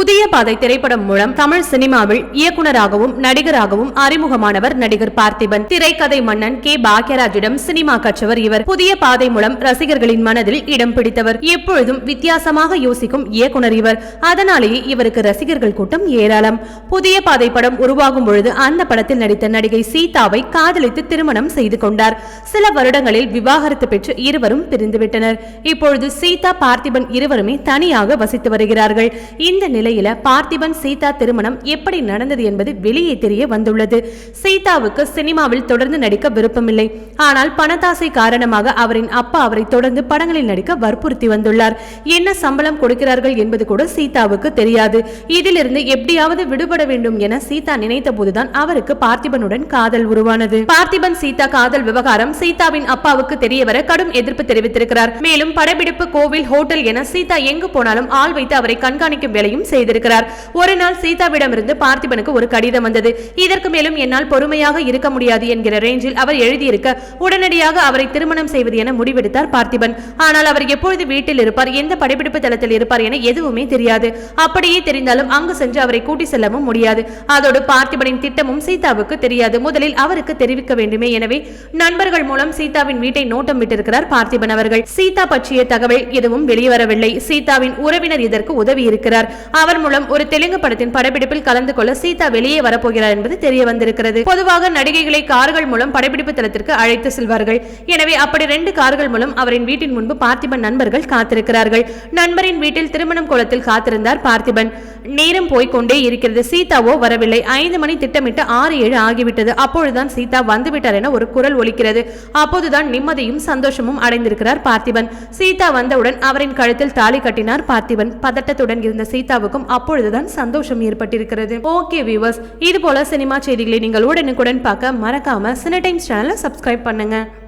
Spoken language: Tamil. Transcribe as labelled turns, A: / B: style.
A: புதிய பாதை திரைப்படம் மூலம் தமிழ் சினிமாவில் இயக்குநராகவும் நடிகராகவும் அறிமுகமானவர் நடிகர் பார்த்திபன். திரைக்கதை மன்னன் கே. பாக்யராஜிடம் சினிமா கற்றவர் இவர். புதிய பாதை மூலம் ரசிகர்களின் மனதில் இடம் பிடித்தவர். எப்பொழுதும் வித்தியாசமாக யோசிக்கும் இயக்குனர் இவர். அதனாலேயே இவருக்கு ரசிகர்கள் கூட்டம் ஏராளம். புதிய பாதை படம் உருவாகும் பொழுது அந்த படத்தில் நடித்த நடிகை சீதாவை காதலித்து திருமணம் செய்து கொண்டார். சில வருடங்களில் விவாகரத்து பெற்று இருவரும் பிரிந்துவிட்டனர். இப்பொழுது சீதா பார்த்திபன் இருவருமே தனியாக வசித்து வருகிறார்கள். இந்த நிலை நிலையில பார்த்திபன் சீதா திருமணம் எப்படி நடந்தது என்பது வெளியே தெரிய வந்துள்ளது. சீதாவுக்கு சினிமாவில் தொடர்ந்து நடிக்க விருப்பமில்லை. ஆனால் பணத்தாசை காரணமாக அவரின் அப்பா அவரை தொடர்ந்து படங்களில் நடிக்க வற்புறுத்தி வந்துள்ளார். என்ன சம்பளம் கொடுக்கிறார்கள் என்பது கூட சீதாவுக்கு தெரியாது. இதிலிருந்து எப்படியாவது விடுபட வேண்டும் என சீதா நினைத்த போதுதான் அவருக்கு பார்த்திபனுடன் காதல் உருவானது. பார்த்திபன் சீதா காதல் விவகாரம் சீதாவின் அப்பாவுக்கு தெரியவர கடும் எதிர்ப்பு தெரிவித்திருக்கிறார். மேலும் படப்பிடிப்பு கோவில் ஹோட்டல் என சீதா எங்கு போனாலும் ஆள் வைத்து அவரை கண்காணிக்கும் வேலையும் செய்திருக்கிறார். ஒரு நாள் சீதாவிடமிருந்து பார்த்திபனுக்கு ஒரு கடிதம் வந்தது. இதற்கு மேலும் என்னால் பொறுமையாக இருக்க முடியாது என்கிற ரேஞ்சில் அவர் எழுதியிருக்க உடனடியாக அவரை திருமணம் செய்வது என முடிவெடுத்தார் பார்த்திபன். ஆனால் அவர் எப்பொழுது வீட்டில் இருப்பார் எந்த படப்பிடிப்பு தளத்தில் இருப்பார் என எதுவுமே தெரியாது. அப்படியே தெரிந்தாலும் அங்கு சென்று அவரை கூட்டி செல்லவும் முடியாது. அதோடு பார்த்திபனின் திட்டமும் சீதாவுக்கு தெரியாது. முதலில் அவருக்கு தெரிவிக்க வேண்டுமே. எனவே நண்பர்கள் மூலம் சீதாவின் வீட்டை நோட்டம் விட்டிருக்கிறார் பார்த்திபன் அவர்கள். சீதா பற்றிய தகவல் எதுவும் வெளிவரவில்லை. சீதாவின் உறவினர் இதற்கு உதவி இருக்கிறார் அவர் மூலம் ஒரு தெலுங்கு படத்தின் படப்பிடிப்பில் கலந்து கொள்ள சீதா வெளியே வரப்போகிறார் என்பது தெரிய வந்திருக்கிறது பொதுவாக நடிகைகளை கார்கள் மூலம் படப்பிடிப்பு தளத்திற்கு அழைத்து செல்வார்கள். எனவே அப்படி ரெண்டு கார்கள் மூலம் அவரின் வீட்டின் முன்பு பார்த்திபன் நண்பர்கள் காத்திருக்கிறார்கள். நண்பரின் வீட்டில் திருமணம் கோலத்தில் காத்திருந்தார் பார்த்திபன். நேரம் போய்கொண்டே இருக்கிறது. சீதாவோ வரவில்லை. ஐந்து மணி திட்டமிட்டு ஆறு ஏழு ஆகிவிட்டது. அப்பொழுதுதான் சீதா வந்துவிட்டார் என ஒரு குரல் ஒலிக்கிறது. அப்போதுதான் நிம்மதியும் சந்தோஷமும் அடைந்திருக்கிறார் பார்த்திபன். சீதா வந்தவுடன் அவரின் கழுத்தில் தாலி கட்டினார் பார்த்திபன். பதட்டத்துடன் இருந்த சீதாவுக்கும் அப்பொழுதுதான் சந்தோஷம் ஏற்பட்டிருக்கிறது. ஓகே வியூவர்ஸ் இது போல சினிமா செய்திகளை நீங்கள் உடனுக்குடன் பார்க்க மறக்காம சினிடைம்ஸ் சேனலை சப்ஸ்கிரைப் பண்ணுங்க.